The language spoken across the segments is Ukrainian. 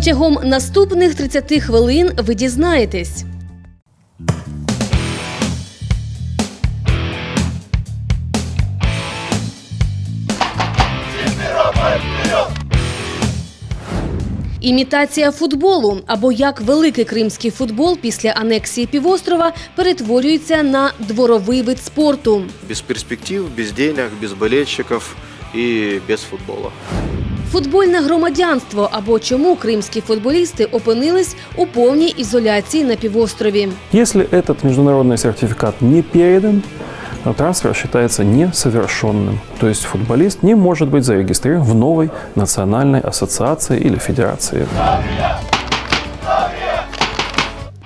Протягом наступних 30 хвилин ви дізнаєтесь. Імітація футболу або як великий кримський футбол після анексії півострова перетворюється на дворовий вид спорту. Без перспектив, без денег, без болельщиков и без футбола. Футбольне громадянство або чому кримські футболісти опинились у повній ізоляції на півострові. Если этот международный сертификат не передан, то трансфер считается несовершенным. То есть футболист не может быть зарегистрирован в новой национальной ассоциации или федерации.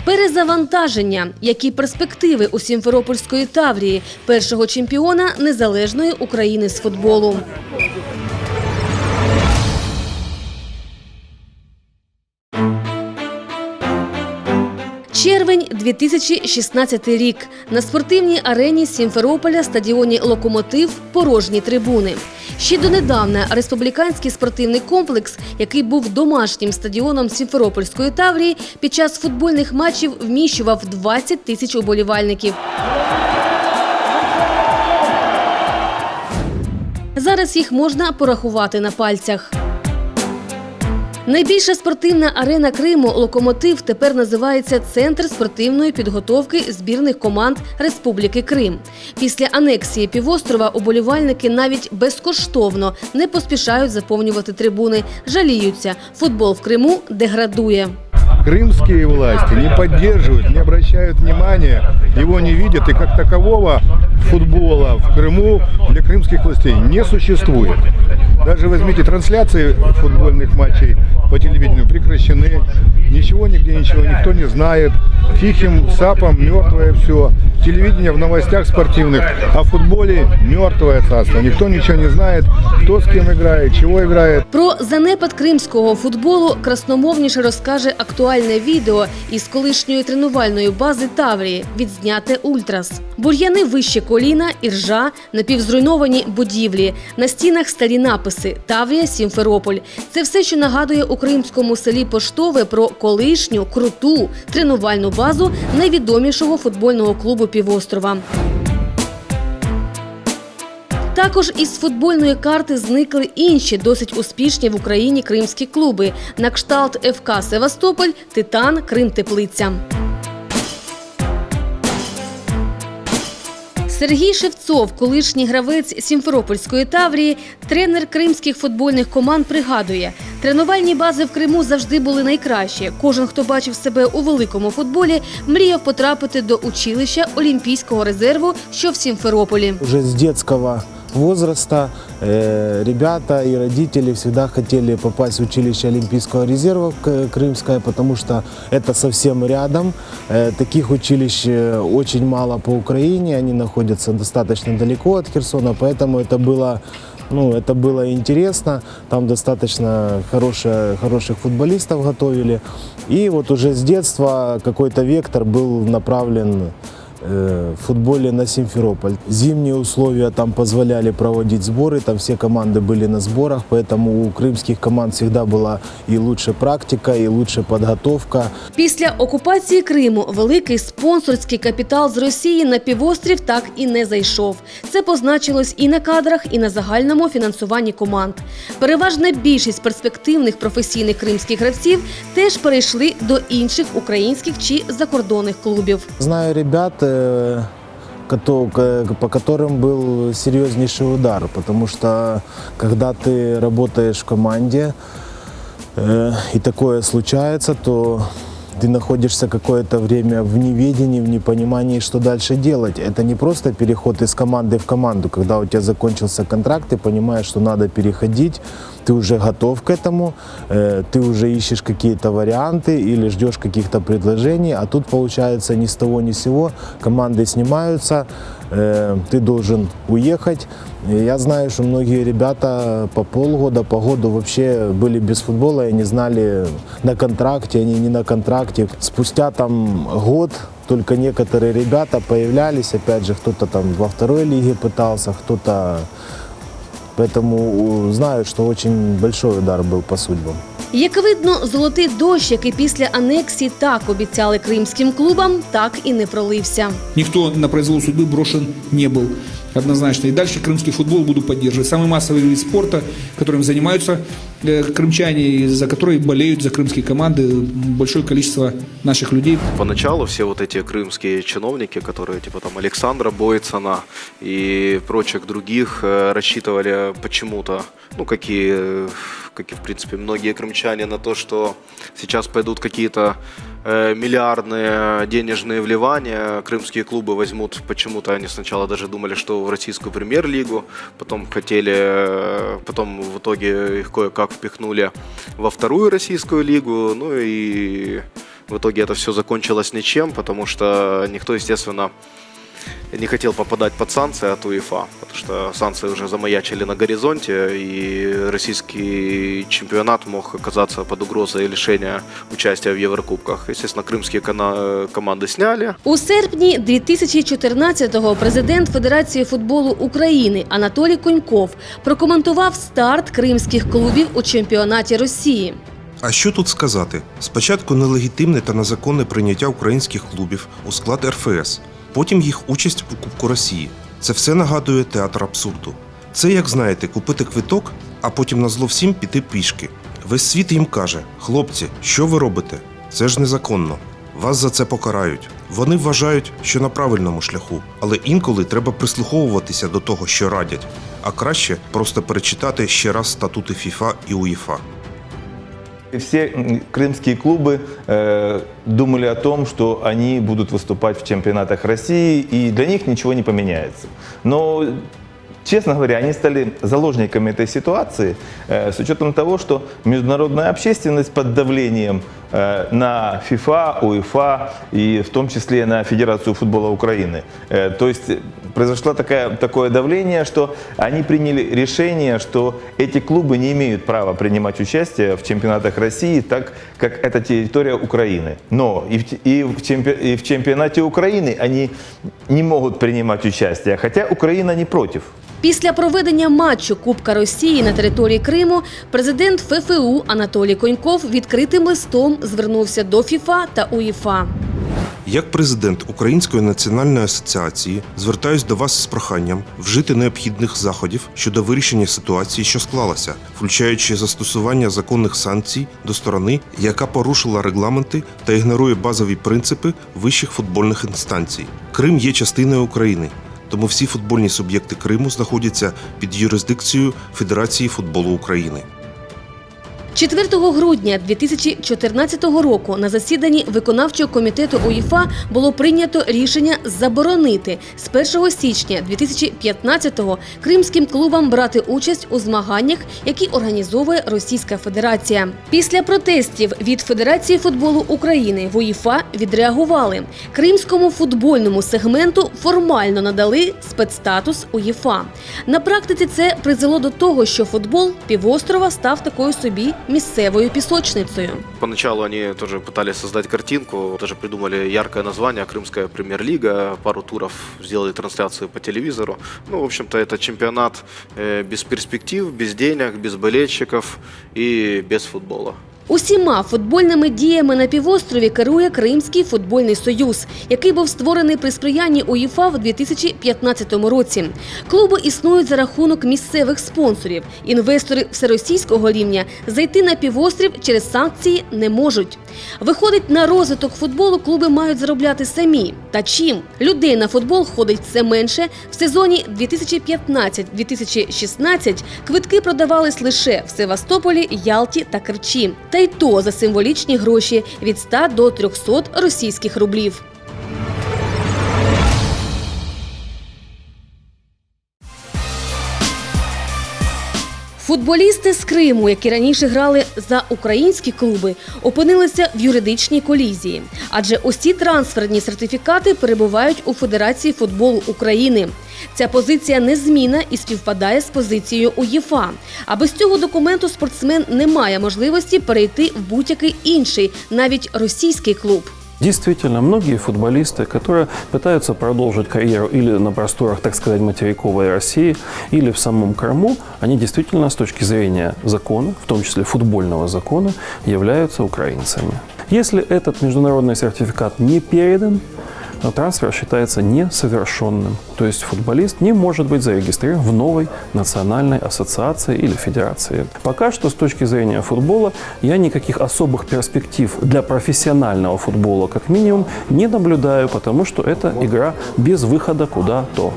Перезавантаження, які перспективи у Сімферопольської Таврії, першого чемпіона незалежної України з футболу. Червень 2016 рік. На спортивній арені Сімферополя стадіоні Локомотив порожні трибуни. Ще донедавна республіканський спортивний комплекс, який був домашнім стадіоном Сімферопольської Таврії, під час футбольних матчів вміщував 20 тисяч уболівальників. Зараз їх можна порахувати на пальцях. Найбільша спортивна арена Криму Локомотив тепер називається Центр спортивної підготовки збірних команд Республіки Крим. Після анексії півострова уболівальники навіть безкоштовно не поспішають заповнювати трибуни. Жаліються, футбол в Криму деградує. Крымские власти не поддерживают, не обращают внимания, его не видят, и как такового футбола в Крыму для крымских властей не существует. Даже возьмите трансляции футбольных матчей по телевидению прекращены, ничего нигде, ничего никто не знает, тихим сапом мертвое все. Телевидение в новостях спортивных, а в футболе мертвое царство. Никто ничего не знает, кто с кем играет, чего играет. Про занепад кримського футболу красномовніше розкаже актуальне відео із колишньої тренувальної бази Таврії, відзняте Ультрас. Бур'яни вище коліна, іржа, напівзруйновані будівлі, на стінах старі написи Таврія, Сімферополь. Це все, що нагадує у кримському селі Поштове про колишню круту тренувальну базу найвідомішого футбольного клубу півострова. Також із футбольної карти зникли інші досить успішні в Україні кримські клуби на кшталт ФК Севастополь, Титан, Крим Теплиця. Сергій Шевцов, колишній гравець Сімферопольської Таврії, тренер кримських футбольних команд, пригадує, тренувальні бази в Криму завжди були найкращі. Кожен, хто бачив себе у великому футболі, мріяв потрапити до училища Олімпійського резерву, що в Сімферополі. Уже з детского возраста э, ребята и родители всегда хотели попасть в училище Олимпийского резерва Крымское, потому что это совсем рядом. Э, таких училищ э, очень мало по Украине, они находятся достаточно далеко от Херсона, поэтому это было ну, это было интересно, там достаточно хорошие, хороших футболистов готовили. И вот уже с детства какой-то вектор был направлен в футболе на Симферополь. Зимние условия там позволяли проводить сборы, там все команды были на сборах, поэтому у крымских команд всегда была и лучшая практика, и лучшая подготовка. Після окупації Криму великий спонсорський капітал з Росії на півострів так і не зайшов. Це позначилось і на кадрах, і на загальному фінансуванні команд. Переважна більшість перспективних професійних кримських гравців теж перейшли до інших українських чи закордонних клубів. Знаю ребят, э, кото- к- по которым был серьезнейший удар, потому что когда ты работаешь в команде э, и такое случается, то ты находишься какое-то время в неведении, в непонимании, что дальше делать. Это не просто переход из команды в команду, когда у тебя закончился контракт, ты понимаешь, что надо переходить, ты уже готов к этому, э, ты уже ищешь какие-то варианты или ждешь каких-то предложений, а тут получается ни с того ни с сего, команды снимаются, э, ты должен уехать. И Я знаю, что многие ребята по полгода, по году вообще были без футбола и не знали на контракте, они не на контракте. Спустя там год только некоторые ребята появлялись, опять же, кто-то там во второй лиге пытался, кто-то Поэтому э, знаю, что очень большой удар был по судьбам. Як видно, золотий дощ, який після анексії так обіцяли кримським клубам, так і не пролився. Никто на произвол судьбы брошен не был Однозначно. И дальше крымский футбол буду поддерживать. Самый массовый вид спорта, которым занимаются э, крымчане, и за которые болеют за крымские команды большое количество наших людей. Поначалу все вот эти крымские чиновники, которые типа там Александра Бойцена и прочих других э, рассчитывали почему-то, ну какие, э, как и в принципе многие крымчане, на то, что сейчас пойдут какие-то э, миллиардные денежные вливания, крымские клубы возьмут, почему-то они сначала даже думали, что в российскую премьер-лигу, потом хотели, э, потом в итоге их кое-как впихнули во вторую российскую лигу, ну и в итоге это все закончилось ничем, потому что никто, естественно, не хотел попадать под санкции от УЕФА, потому что санкции уже замаячили на горизонте, и российский чемпионат мог оказаться под угрозой лишения участия в Еврокубках. Естественно, крымские команды сняли, У серпні 2014-го президент Федерації футболу України Анатолій Коньков прокоментував старт кримських клубів у чемпіонаті Росії. А що тут сказати? Спочатку нелегітимне та незаконне прийняття українських клубів у склад РФС, потім їх участь у Кубку Росії. Це все нагадує театр абсурду. Це, як знаєте, купити квиток, а потім на зло всім піти пішки. Весь світ їм каже: хлопці, що ви робите? Це ж незаконно. Вас за це покарають. Вони вважають, що на правильному шляху, але інколи треба прислуховуватися до того, що радять, а краще просто перечитати ще раз статути ФІФА і УЄФА Все м, крымские клубы э, думали о том, что они будут выступать в чемпионатах России, и для них ничего не поменяется. Но, честно говоря, они стали заложниками этой ситуации э, с учетом того, что международная общественность под давлением э, на ФИФА, УЕФА и в том числе на Федерацию футбола Украины. Э, то есть произошло такое, такое давление, что они приняли решение, что эти клубы не имеют права принимать участие в чемпионатах России, так как это территория Украины. Но и в, и в, чемпи- и в чемпионате Украины они не могут принимать участие, хотя Украина не против. Після проведення матчу Кубка Росії на території Криму президент ФФУ Анатолій Коньков відкритим листом звернувся до ФІФА та УЄФА. Як президент Української національної асоціації звертаюсь до вас з проханням вжити необхідних заходів щодо вирішення ситуації, що склалася, включаючи застосування законних санкцій до сторони, яка порушила регламенти та ігнорує базові принципи вищих футбольних інстанцій. Крим є частиною України. Тому всі футбольні суб'єкти Криму знаходяться під юрисдикцією Федерації футболу України. 4 грудня 2014 року на засіданні виконавчого комітету УЄФА було прийнято рішення заборонити з 1 січня 2015-го кримським клубам брати участь у змаганнях, які організовує Російська Федерація. Після протестів від Федерації футболу України в УЄФА відреагували. Кримському футбольному сегменту формально надали спецстатус УЄФА. На практиці це призвело до того, що футбол півострова став такою собі місцевою пісочницею. Поначалу они тоже пытались создать картинку, даже придумали яркое название «Крымская премьер-лига», пару туров сделали трансляцию по телевизору. Ну, в общем-то, это чемпионат э, без перспектив, без денег, без болельщиков и без футбола. Усіма футбольними діями на півострові керує Кримський футбольний союз, який був створений при сприянні УЄФА в 2015 році. Клуби існують за рахунок місцевих спонсорів. Інвестори всеросійського рівня зайти на півострів через санкції не можуть. Виходить, на розвиток футболу клуби мають заробляти самі. Та чим? Людей на футбол ходить все менше. В сезоні 2015-2016 квитки продавались лише в Севастополі, Ялті та Керчі. Та й то за символічні гроші від 100 до 300 російських рублів. Футболісти з Криму, які раніше грали за українські клуби, опинилися в юридичній колізії. Адже усі трансферні сертифікати перебувають у Федерації футболу України. Ця позиція незмінна і співпадає з позицією УЄФА. А без цього документу спортсмен не має можливості перейти в будь-який інший, навіть російський клуб. Действительно, многие футболисты, которые пытаются продолжить карьеру или на просторах, так сказать, материковой России, или в самом Крыму, они действительно с точки зрения закона, в том числе футбольного закона, являются украинцами. Если этот международный сертификат не передан, трансфер считается несовершенным. То есть футболист не может быть зарегистрирован в новой национальной ассоциации или федерации. Пока что с точки зрения футбола я никаких особых перспектив для профессионального футбола как минимум не наблюдаю, потому что это игра без выхода куда-то.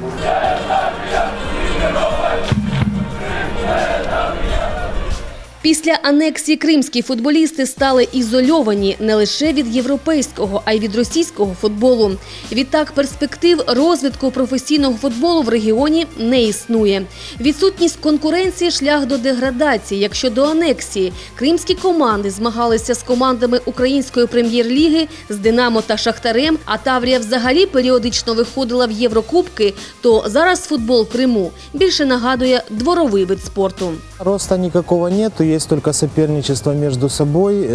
Після анексії кримські футболісти стали ізольовані не лише від європейського, а й від російського футболу. Відтак перспектив розвитку професійного футболу в регіоні не існує. Відсутність конкуренції шлях до деградації. Якщо до анексії кримські команди змагалися з командами української прем'єр-ліги з Динамо та Шахтарем, а Таврія взагалі періодично виходила в Єврокубки, то зараз футбол в Криму більше нагадує дворовий вид спорту. Роста никакого нету, есть только соперничество между собой.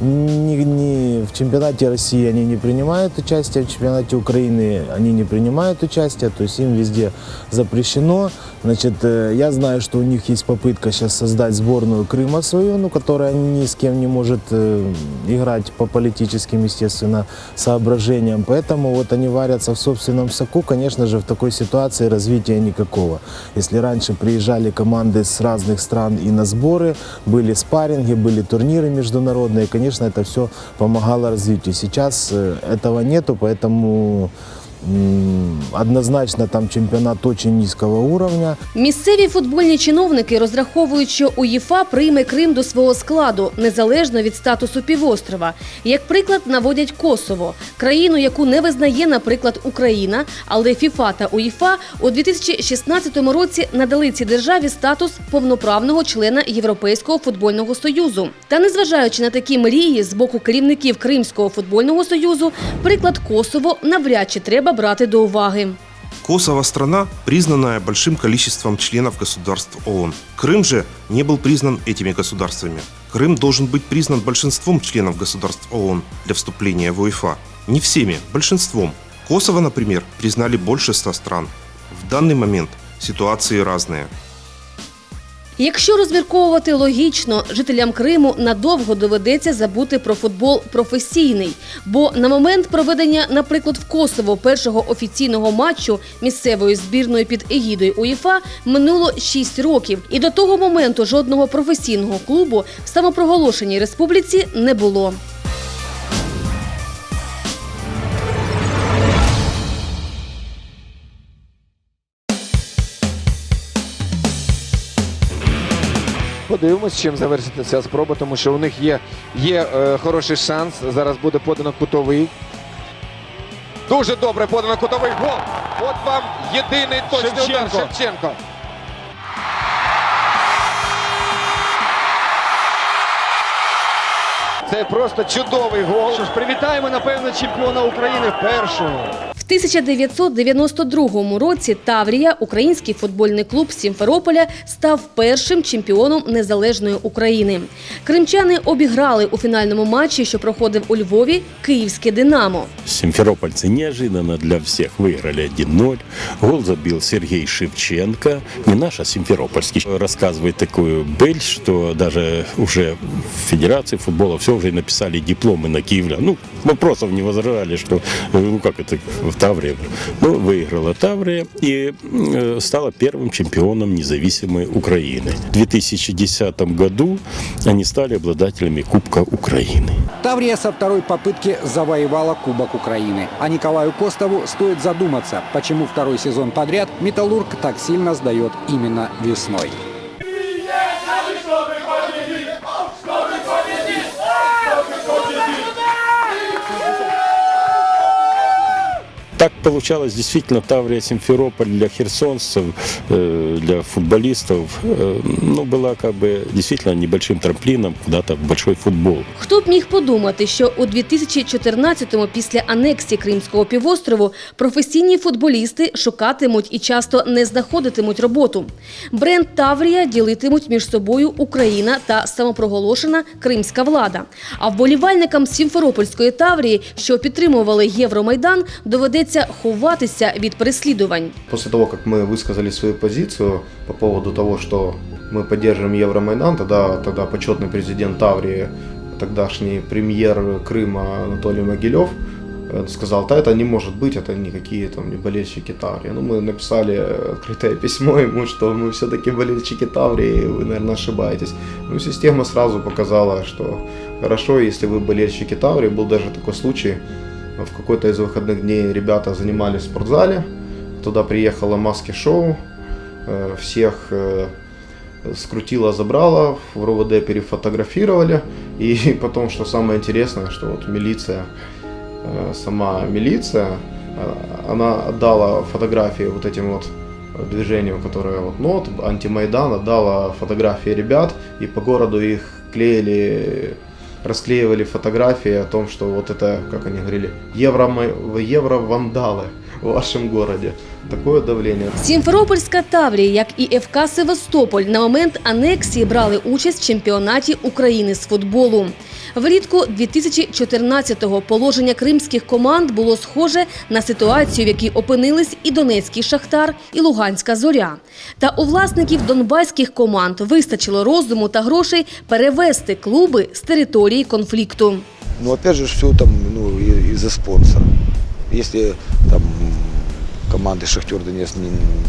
Ни, ни в чемпионате России они не принимают участие, в чемпионате Украины они не принимают участие, то есть им везде запрещено. Значит, э, я знаю, что у них есть попытка сейчас создать сборную Крыма свою, ну, которая ни с кем не может э, играть по политическим, естественно, соображениям. Поэтому вот они варятся в собственном соку. Конечно же, в такой ситуации развития никакого. Если раньше приезжали команды с разных стран и на сборы, были спарринги, были турниры международные, конечно, это все помогало развитию. Сейчас э, этого нету, поэтому м, однозначно там чемпионат очень низкого уровня. Місцеві футбольні чиновники розраховують, що УЄФА прийме Крим до свого складу незалежно від статусу півострова. Як приклад наводять Косово, країну, яку не визнає, наприклад, Україна, але ФІФА та УЄФА у 2016 році надали цій державі статус повноправного члена Європейського футбольного союзу. Та незважаючи на такі мрії з боку керівників Кримського футбольного союзу, приклад Косово навряд чи треба брати до уваги. Косово – страна, признанная большим количеством членов государств ООН. Крым же не был признан этими государствами. Крым должен быть признан большинством членов государств ООН для вступления в УЕФА. Не всеми, большинством. Косово, например, признали больше ста стран. В данный момент ситуации разные. Якщо розмірковувати логічно, жителям Криму надовго доведеться забути про футбол професійний. Бо на момент проведення, наприклад, в Косово першого офіційного матчу місцевої збірної під егідою УЄФА минуло 6 років. І до того моменту жодного професійного клубу в самопроголошеній республіці не було. Подивимось, чим завершиться ця спроба, тому що у них є, є е, хороший шанс. Зараз буде подано кутовий. Дуже добре подано кутовий гол. От вам єдиний точний удар Шевченко. Шевченко. Це просто чудовий гол. Що ж, привітаємо, напевно, чемпіона України першого. В 1992 році Таврія, український футбольний клуб Сімферополя, став першим чемпіоном незалежної України. Кримчани обіграли у фінальному матчі, що проходив у Львові, київське Динамо. Симферопольцы неожиданно для всех выиграли 1-0. Гол забил Сергей Шевченко. Не наш, а симферопольский. Рассказывает такую быль, что даже уже в Федерации футбола все уже написали дипломы на Киевля. Ну, вопросов не возражали, что э, ну как это в Таврии. Ну, выиграла Таврия и э, стала первым чемпионом независимой Украины. В 2010 году они стали обладателями Кубка Украины. Таврия со второй попытки завоевала Кубок Украины. А Николаю Костову стоит задуматься, почему второй сезон подряд «Металлург» так сильно сдает именно весной. Так получалось действительно Таврия, Симферополь для херсонцев, э, для футболистов, э, ну, была как бы действительно небольшим трамплином куда-то в большой футбол. Хто б міг подумати, що у 2014-му після анексії Кримського півострову професійні футболісти шукатимуть і часто не знаходитимуть роботу. Бренд Таврія ділитимуть між собою Україна та самопроголошена кримська влада. А вболівальникам Сімферопольської Таврії, що підтримували Євромайдан, доведеться ховатися від переслідувань. После того, как мы высказали свою позицию по поводу того, что мы поддерживаем Евромайдан, тогда, тогда почетный президент Таврии, тогдашний премьер Крыма Анатолий Могилев, э, сказал, да это не может быть, это никакие там не болельщики Таврии. Ну, мы написали открытое письмо ему, что мы все-таки болельщики Таврии, вы, наверное, ошибаетесь. Ну, система сразу показала, что хорошо, если вы болельщики Таврии. Был даже такой случай, в какой-то из выходных дней ребята занимались в спортзале, Туда приехало маски-шоу, э, всех э, скрутило, забрало, в РОВД перефотографировали. И потом, что самое интересное, что вот милиция, э, сама милиция, она отдала фотографии вот этим вот движением, которое вот НОТ, антимайдан, отдала фотографии ребят, и по городу их клеили расклеивали фотографии о том, что вот это, как они говорили, евро, евро-вандалы в вашем городе. Такое давление. Сімферопольська Таврія, як і ФК Севастополь, на момент анексії брали участь в чемпіонаті України з футболу. Влітку 2014-го положення кримських команд було схоже на ситуацію, в якій опинились і Донецький Шахтар, і Луганська Зоря. Та у власників донбаських команд вистачило розуму та грошей перевести клуби з території конфлікту. Ну, опять же, все там ну, из-за спонсора. Если там команды Шахтер Донец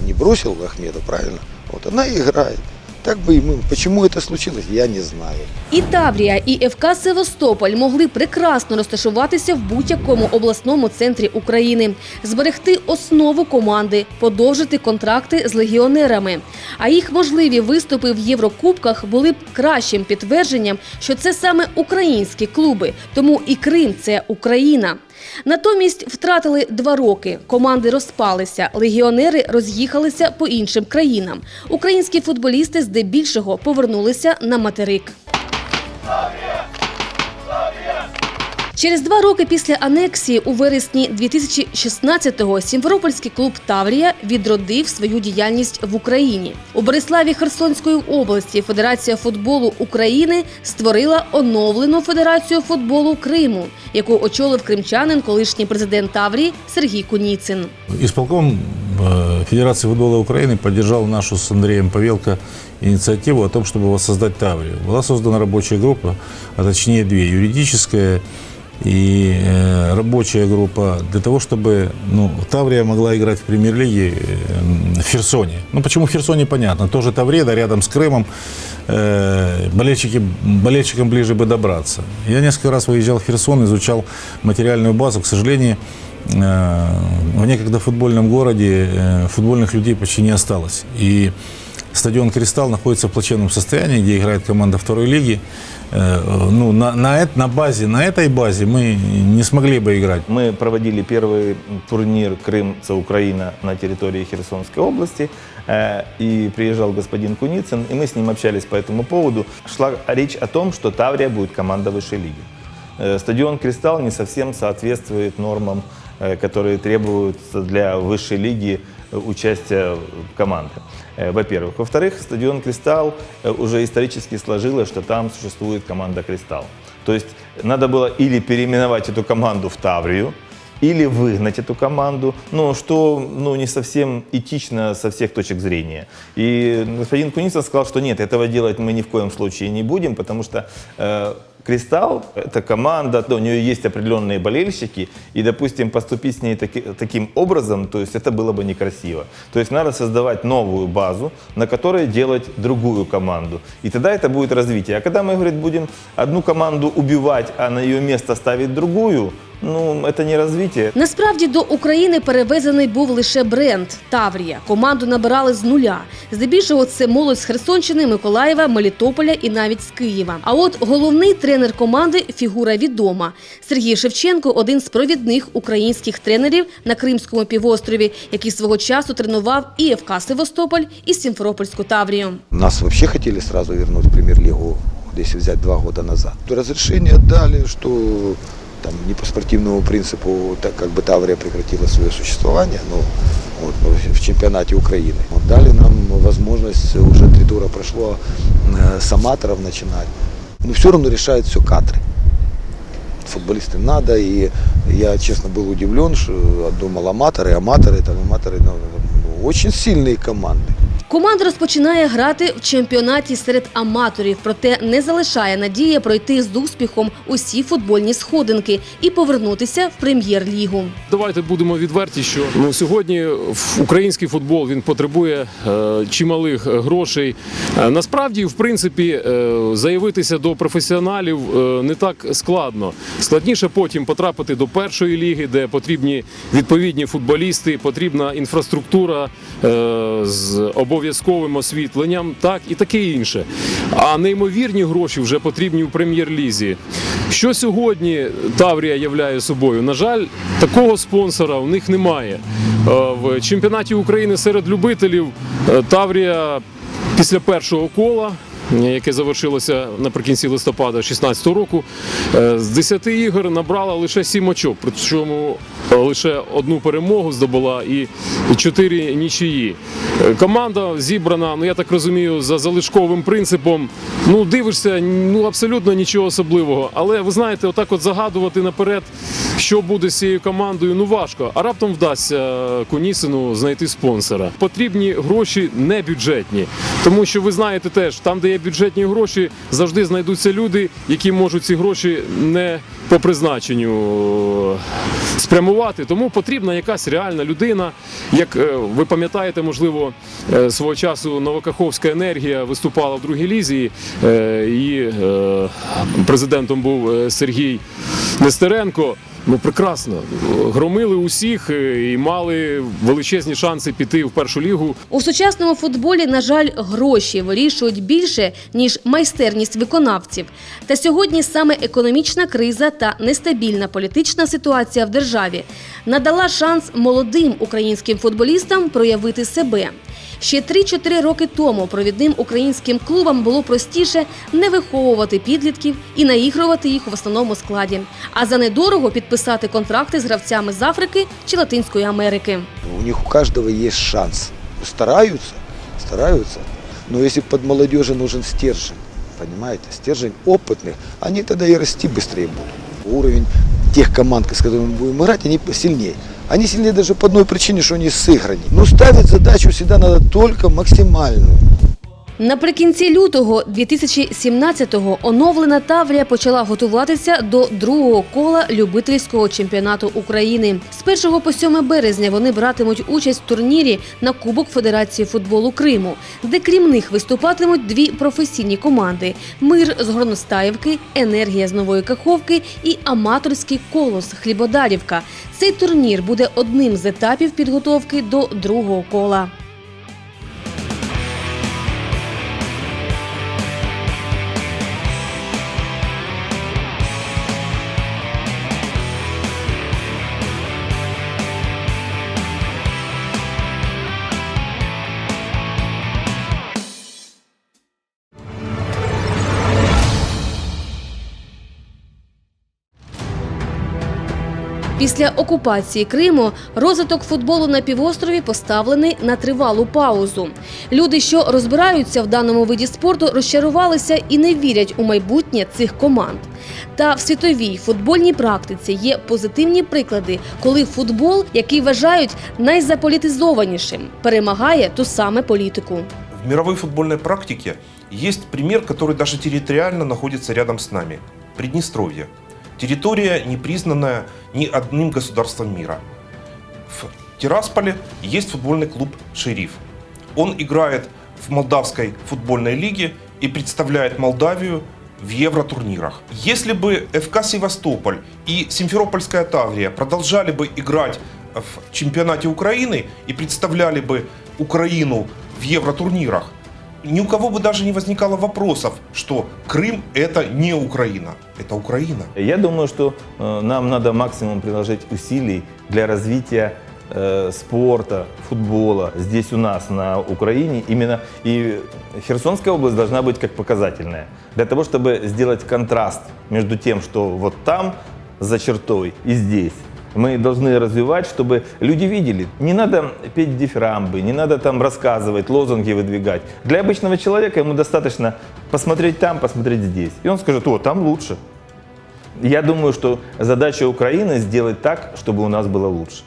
не, бросил Ахмеда, правильно, вот она и играет. Так бы и мы. Почему это случилось, я не знаю. І Таврія, і ФК Севастополь могли прекрасно розташуватися в будь-якому обласному центрі України, зберегти основу команди, подовжити контракти з легіонерами. А їх можливі виступи в Єврокубках були б кращим підтвердженням, що це саме українські клуби, тому і Крим це Україна. Натомість втратили два роки. Команди розпалися, легіонери роз'їхалися по іншим країнам. Українські футболісти здебільшого повернулися на материк. Через два роки після анексії у вересні 2016-го Сімферопольський клуб Таврія відродив свою діяльність в Україні. У Бориславі Херсонської області Федерація футболу України створила оновлену Федерацію футболу Криму, яку очолив кримчанин, колишній президент Таврії Сергій Куніцин. Исполком э, Федерации футбола Украины поддержал нашу с Андреем Павелко инициативу о том, чтобы воссоздать Таврию. Была создана рабочая группа, а точнее две, юридическая и э, рабочая группа для того, чтобы ну, Таврия могла играть в премьер-лиге э, в Херсоне. Ну, почему в Херсоне, понятно. Тоже Тавреда рядом с Крымом. Э, болельщики, болельщикам ближе бы добраться. Я несколько раз выезжал в Херсон, изучал материальную базу. К сожалению, э, в некогда футбольном городе э, футбольных людей почти не осталось. И стадион «Кристалл» находится в плачевном состоянии, где играет команда второй лиги. Э, Ну, на, на, на базе, на этой базе мы не смогли бы играть. Мы проводили первый турнир «Крым – это Украина» на территории Херсонской области. Э, И приезжал господин Куницын, и мы с ним общались по этому поводу. Шла речь о том, что Таврия будет команда высшей лиги. Э, Стадион «Кристалл» не совсем соответствует нормам, которые требуются для высшей лиги участия команды. Э, Во-первых. Во-вторых, стадион «Кристалл» э, уже исторически сложилось, что там существует команда «Кристалл». То есть надо было или переименовать эту команду в Таврию, или выгнать эту команду, но что ну, не совсем этично со всех точек зрения. И господин Куницын сказал, что нет, этого делать мы ни в коем случае не будем, потому что э, Кристалл – это команда, да, у нее есть определенные болельщики, и, допустим, поступить с ней таки- таким образом, то есть это было бы некрасиво. То есть надо создавать новую базу, на которой делать другую команду. И тогда это будет развитие. А когда мы, говорит, будем одну команду убивать, а на ее место ставить другую, ну, это не развитие. Насправді до України перевезений був лише бренд Таврія. Команду набирали з нуля. Здебільшого це молодь з Херсонщини, Миколаєва, Мелітополя і навіть з Києва. А от головний тренер команди фігура відома. Сергій Шевченко один з провідних українських тренерів на Кримському півострові, який свого часу тренував і ФК Севастополь, і Сімферопольську Таврію. Нас вообще хотели сразу вернуть в премьер-лигу, вот если взять два года назад. Разрешение дали, что там не по спортивному принципу, так как бы Таврия прекратила свое существование, но вот, ну, в чемпионате Украины. Вот дали нам возможность, уже три тура прошло, э, с аматоров начинать. Но все равно решают все кадры. Футболисты надо, и я, честно, был удивлен, что думал аматоры, аматоры, там аматоры, ну, ну, очень сильные команды. Команда розпочинає грати в чемпіонаті серед аматорів, проте не залишає надії пройти з успіхом усі футбольні сходинки і повернутися в прем'єр-лігу. Давайте будемо відверті, що ну, сьогодні український футбол він потребує е, чималих грошей. Е, насправді, в принципі, е, заявитися до професіоналів е, не так складно. Складніше потім потрапити до першої ліги, де потрібні відповідні футболісти, потрібна інфраструктура е, з обов'язковим освітленням, так і таке інше. А неймовірні гроші вже потрібні у прем'єр-лізі. Що сьогодні Таврія являє собою? На жаль, такого спонсора у них немає. Е, В чемпіонаті України серед любителів е, Таврія після першого кола. Яке завершилося наприкінці листопада 2016 року, е, з 10 ігор набрала лише 7 очок, причому е, лише одну перемогу здобула і 4 нічиї. Е, Команда зібрана, ну я так розумію, за залишковим принципом. Ну, дивишся, ну абсолютно нічого особливого. Але ви знаєте, отак от загадувати наперед, що буде з цією командою, ну важко. А раптом вдасться Кунісину знайти спонсора. Потрібні гроші не бюджетні, тому що ви знаєте теж, там, де бюджетні гроші, завжди знайдуться люди, які можуть ці гроші не по призначенню е, спрямувати. Тому потрібна якась реальна людина. Як е, ви пам'ятаєте, можливо, е, свого часу Новокаховська енергія виступала в другій лізі, і президентом був Сергій Нестеренко. Ну прекрасно, громили усіх е, і мали величезні шанси піти в першу лігу. У сучасному футболі, на жаль, гроші вирішують більше ніж майстерність виконавців. Та сьогодні саме економічна криза та нестабільна політична ситуація в державі надала шанс молодим українським футболістам проявити себе. Ще 3-4 роки тому провідним українським клубам було простіше не виховувати підлітків і наігрувати їх в основному складі, а за недорого підписати контракти з гравцями з Африки чи Латинської Америки. У них у каждого есть шанс. Стараются, стараются. Но если под молодежи нужен стержень, понимаете, стержень опытных, они тогда и расти быстрее будут. Уровень тех команд, с которыми мы будем играть, они сильнее. Они сильнее даже по одной причине, что они сыграни. Но ставить задачу всегда надо только максимальную. Наприкінці лютого 2017-го оновлена Таврія почала готуватися до другого кола любительського чемпіонату України. З 1 по 7 березня вони братимуть участь в турнірі на Кубок Федерації футболу Криму, де крім них виступатимуть дві професійні команди: Мир з Горностаївки, Енергія з Нової Каховки і аматорський колос Хлібодарівка. Цей турнір буде одним з етапів підготовки до другого кола. Після окупації Криму розвиток футболу на півострові поставлений на тривалу паузу. Люди, що розбираються в даному виді спорту, розчарувалися і не вірять у майбутнє цих команд. Та в світовій футбольній практиці є позитивні приклади, коли футбол, який вважають найзаполітизованішим, перемагає ту саме політику. В мировой футбольной практике есть пример, который даже территориально находится рядом с нами. Приднестровье. Территория, не признанная ни одним государством мира. В Тирасполе есть футбольный клуб «Шериф». Он играет в молдавской футбольной лиге и представляет Молдавию в евротурнирах. Если бы ФК Севастополь и Симферопольская Таврия продолжали бы играть в чемпионате Украины и представляли бы Украину в евротурнирах, ни у кого бы даже не возникало вопросов, что Крым это не Украина, это Украина. Я думаю, что э, нам надо максимум приложить усилий для развития э, спорта, футбола здесь у нас на Украине. Именно и Херсонская область должна быть как показательная. Для того, чтобы сделать контраст между тем, что вот там за чертой и здесь. Мы должны развивать, чтобы люди видели. Не надо петь дифирамбы, не надо там рассказывать, лозунги выдвигать. Для обычного человека ему достаточно посмотреть там, посмотреть здесь. И он скажет, о, там лучше. Я думаю, что задача Украины сделать так, чтобы у нас было лучше.